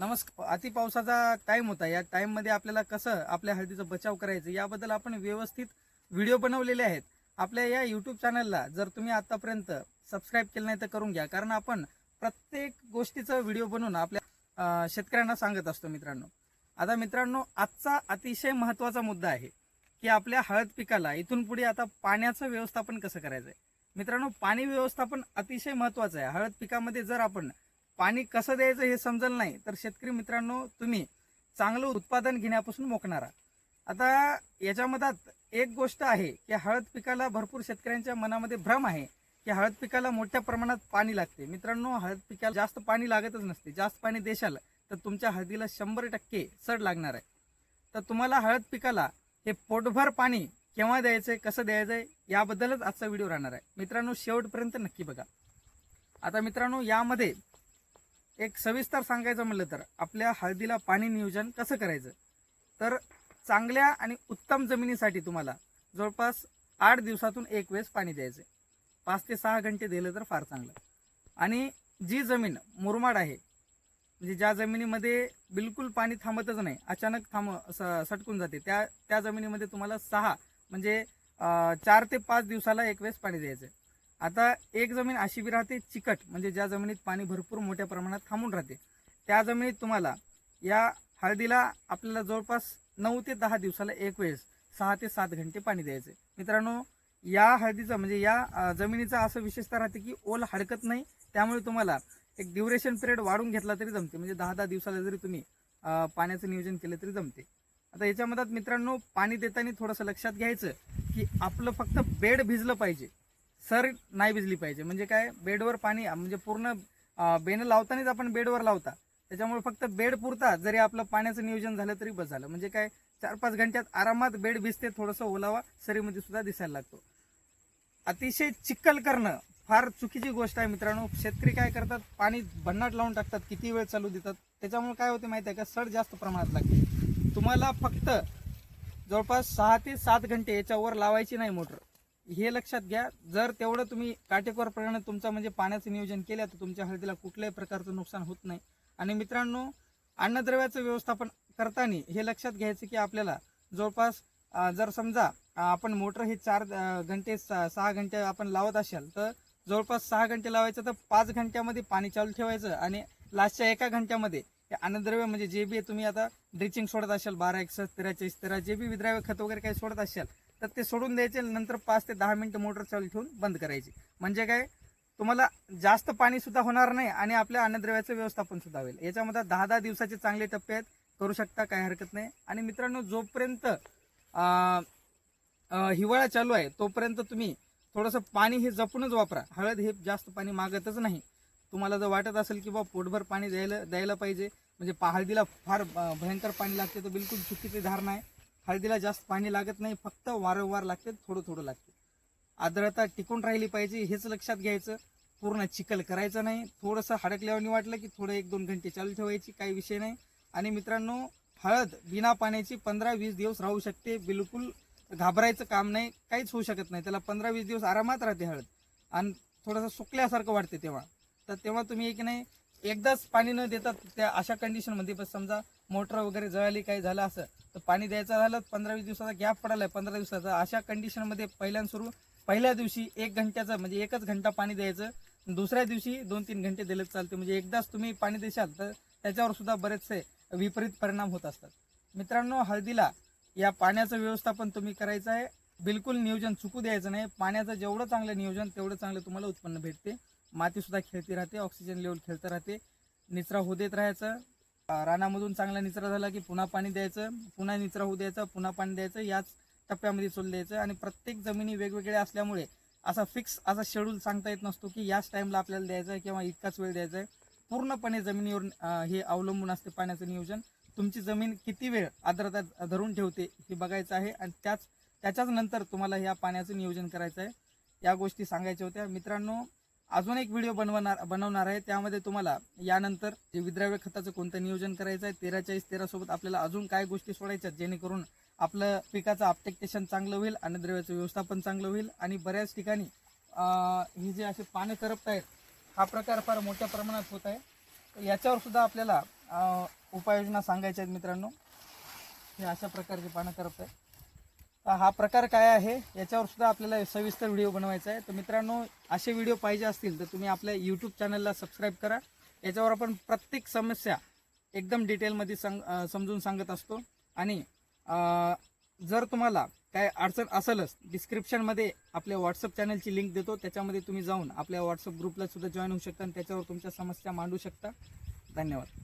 नमस्कार अति पावसाचा टाइम होता. या टाइममध्ये आपल्याला कसं आपल्या हळदीचा बचाव करायचं याबद्दल आपण व्यवस्थित व्हिडिओ बनवलेले आहेत. आपल्या या युट्यूब चॅनलला जर तुम्ही आतापर्यंत सबस्क्राईब केलं नाही तर करून घ्या. कारण आपण प्रत्येक गोष्टीचा व्हिडिओ बनवून आपल्या शेतकऱ्यांना सांगत असतो मित्रांनो. आता मित्रांनो आजचा अतिशय महत्त्वाचा मुद्दा आहे की आपल्या हळद पिकाला इथून पुढे आता पाण्याचं व्यवस्थापन कसं करायचं आहे मित्रांनो पाणी व्यवस्थापन अतिशय महत्वाचं आहे. हळद पिकामध्ये जर आपण पाणी कसं द्यायचं हे समजलं नाही. तर शेतकरी मित्रांनो तुम्ही चांगलं उत्पादन घेण्यापासून मोकणारा. आता याच्यामधात एक गोष्ट आहे की हळद पिकाला भरपूर शेतकऱ्यांच्या मनामध्ये भ्रम आहे की हळद पिकाला मोठ्या प्रमाणात पाणी लागते. मित्रांनो हळद पिकाला जास्त पाणी लागतच नसते. जास्त पाणी देशाल तर तुमच्या हळदीला शंभर टक्के सड लागणार आहे. तर तुम्हाला हळद पिकाला हे पोटभर पाणी केव्हा द्यायचंय कसं द्यायचंय याबद्दलच आजचा व्हिडिओ राहणार आहे. मित्रांनो शेवटपर्यंत नक्की बघा. आता मित्रांनो यामध्ये एक सविस्तर सांगायचं म्हटलं तर आपल्या हळदीला पाणी नियोजन कसं करायचं? तर चांगल्या आणि उत्तम जमिनीसाठी तुम्हाला जवळपास आठ दिवसातून एक वेळेस पाणी द्यायचं पाच ते सहा घंटे दिलं तर फार चांगलं. आणि जी जमीन मुरमाड आहे म्हणजे ज्या जमिनीमध्ये बिलकुल पाणी थांबतच नाही अचानक थांब स- सटकून जाते त्या त्या जमिनीमध्ये तुम्हाला सहा म्हणजे चार ते पाच दिवसाला एक वेळेस पाणी द्यायचं आता एक जमीन अशी बी राहते चिकट म्हणजे ज्या जमिनीत पाणी भरपूर मोठ्या प्रमाणात थांबून राहते. त्या जमिनीत तुम्हाला या हळदीला आपल्याला जवळपास नऊ ते दहा दिवसाला एक वेळेस सहा ते सात घंटे पाणी द्यायचे. मित्रांनो या हळदीचं म्हणजे या जमिनीचा असं विशेषतः राहते की ओल हडकत नाही. त्यामुळे तुम्हाला एक ड्युरेशन पिरियड वाढून घेतला तरी जमते. म्हणजे दहा दहा दिवसाला जरी तुम्ही पाण्याचं नियोजन केलं तरी जमते. आता याच्यामध्ये मित्रांनो पाणी देताना थोडंसं लक्षात घ्यायचं की आपलं फक्त बेड भिजलं पाहिजे. सर नाही भिजली पाहिजे. म्हणजे काय बेडवर पाणी म्हणजे पूर्ण अं, लावतानाच आपण बेडवर लावता. त्याच्यामुळे फक्त बेड पुरता जरी आपलं पाण्याचं नियोजन झालं तरी बस झालं. म्हणजे काय चार पाच घंट्यात आरामात बेड भिजते थोडंसं ओलावा सरीमध्ये सुद्धा दिसायला लागतो. अतिशय चिक्कल करणं फार चुकीची गोष्ट आहे मित्रांनो. शेतकरी काय करतात पाणी भन्नाट लावून टाकतात किती वेळ चालू देतात. त्याच्यामुळे काय होते माहिती आहे का सड जास्त प्रमाणात लागते. तुम्हाला फक्त जवळपास सहा ते सात घंटे याच्यावर लावायची नाही मोटर. हे लक्षात घ्या. जर तेवढं तुम्ही काटेकोरपणे तुमचं म्हणजे पाण्याचं नियोजन केलं तर तुमच्या हळदीला कुठल्याही प्रकारचं नुकसान होत नाही. आणि मित्रांनो अन्नद्रव्याचं व्यवस्थापन करताना हे लक्षात घ्यायचं की आपल्याला जवळपास जर समजा आपण मोटर हे चार घंटे स- सहा घंटे आपण लावत असाल तर जवळपास सहा घंटे लावायचं तर पाच घंट्यामध्ये पाणी चालू ठेवायचं आणि लास्टच्या एका घंट्यामध्ये हे अन्नद्रव्य म्हणजे जे बी तुम्ही आता ड्रिचिंग सोडत असाल बारा एकसष्ट तेराचाळीस तेरा जे बी विद्राव्य खत वगैरे काही सोडत असाल तर ते सोडून द्यायचे नंतर पाच ते दहा मिनिटं मोटर चालू ठेवून बंद करायची. म्हणजे काय? तुम्हाला जास्त पाणी सुद्धा होणार नाही आणि आपल्या अन्नद्रव्याचं व्यवस्थापन सुद्धा होईल. याच्यामध्ये दहा दहा दिवसाचे चांगले टप्पे आहेत. करू शकता काही हरकत नाही. आणि मित्रांनो जोपर्यंत हिवाळा चालू आहे तोपर्यंत तुम्ही थोडंसं पाणी हे जपूनच वापरा. हळद हे जास्त पाणी मागतच नाही. तुम्हाला जर वाटत असेल की बा पोटभर पाणी द्यायला द्यायला पाहिजे म्हणजे पा- हळदीला फार भयंकर पाणी लागते तर बिलकुल चुकीची धारणा आहे. हळदीला जास्त पाणी लागत नाही फक्त वारंवार लागते थोडं थोडं लागते. आर्द्रता टिकून राहिली पाहिजे हेच लक्षात घ्यायचं. पूर्ण चिखल करायचं नाही. थोडंसं हडकल्यावर वाटलं की थोडं एक दोन घंटे चालू ठेवायची काही विषय नाही. आणि मित्रांनो हळद बिना पाण्याची पंधरा वीस दिवस राहू शकते. बिलकुल घाबरायचं काम नाही काहीच होऊ शकत नाही. त्याला पंधरा वीस दिवस आरामात राहते हळद. आणि थोडंसं सुकल्यासारखं वाटते तेव्हा. तर तेव्हा तुम्ही एक नाही एकदाच पाणी न देता त्या अशा कंडिशनमध्ये पण समजा मोटर वगैरे जळाली काही झालं असं तर पाणी द्यायचं झालं पंधरा वीस दिवसाचा गॅप पडायला पंधरा दिवसाचा. अशा कंडिशनमध्ये पहिल्या सुरू पहिल्या दिवशी एक घंट्याचं म्हणजे एकच घंटा पाणी द्यायचं दुसऱ्या दिवशी दोन तीन घंटे दिले चालते. म्हणजे एकदाच तुम्ही पाणी देशाल तर त्याच्यावर सुद्धा बरेचसे विपरीत परिणाम होत असतात. मित्रांनो हळदीला या पाण्याचं व्यवस्थापन तुम्ही करायचं आहे. बिलकुल नियोजन चुकू द्यायचं नाही. पाण्याचं जेवढं चांगलं नियोजन तेवढं चांगलं तुम्हाला उत्पन्न भेटते. मातीसुद्धा खेळती राहते ऑक्सिजन लेवल खेळतं राहते. निचरा होऊ देत राहायचं. रानामधून चांगला निचरा झाला की पुन्हा पाणी द्यायचं पुन्हा निचरा होऊ द्यायचं पुन्हा पाणी द्यायचं याच टप्प्यामध्ये सोडलं द्यायचं आणि प्रत्येक जमिनी वेगवेगळ्या असल्यामुळे असा फिक्स असा शेड्यूल सांगता येत नसतो की याच टाईमला आपल्याला द्यायचं आहे किंवा इतकाच वेळ द्यायचा आहे पूर्णपणे जमिनीवर हे अवलंबून असते पाण्याचं नियोजन. तुमची जमीन किती वेळ आर्द्रता धरून ठेवते हे बघायचं आहे आणि त्याच त्याच्याच नंतर तुम्हाला ह्या पाण्याचं नियोजन करायचं आहे या गोष्टी सांगायच्या होत्या. मित्रांनो अजून एक व्हिडिओ बनवणार बनवणार आहे. त्यामध्ये तुम्हाला यानंतर जे विद्राव्य खताचं कोणतं नियोजन करायचं आहे तेरा चाळीस तेरा सोबत आपल्याला अजून काय गोष्टी सोडायच्या जेणेकरून आपलं पिकाचं आपटेक्टेशन चांगलं होईल अन्नद्रव्याचं व्यवस्थापन चांगलं होईल. आणि बऱ्याच ठिकाणी ही हे जे असे पाने करपत आहेत हा प्रकार फार मोठ्या प्रमाणात होत आहे. तर याच्यावर सुद्धा आपल्याला उपाययोजना सांगायच्या आहेत मित्रांनो. हे अशा प्रकारचे पानं करत आहेत तर हा प्रकार काय आहे याच्यावर सुद्धा आपल्याला सविस्तर व्हिडिओ बनवायचा आहे. तर मित्रांनो असे व्हिडिओ पाहिजे असतील तर तुम्ही आपल्या यूट्यूब चॅनलला सबस्क्राईब करा. याच्यावर आपण प्रत्येक समस्या एकदम डिटेलमध्ये सांग समजून सांगत असतो. आणि जर तुम्हाला काय अडचण असेलच डिस्क्रिप्शनमध्ये आपल्या व्हॉट्सअप चॅनलची लिंक देतो. त्याच्यामध्ये तुम्ही जाऊन आपल्या व्हॉट्सअप ग्रुपला सुद्धा जॉईन होऊ शकता आणि त्याच्यावर तुमच्या समस्या मांडू शकता. धन्यवाद.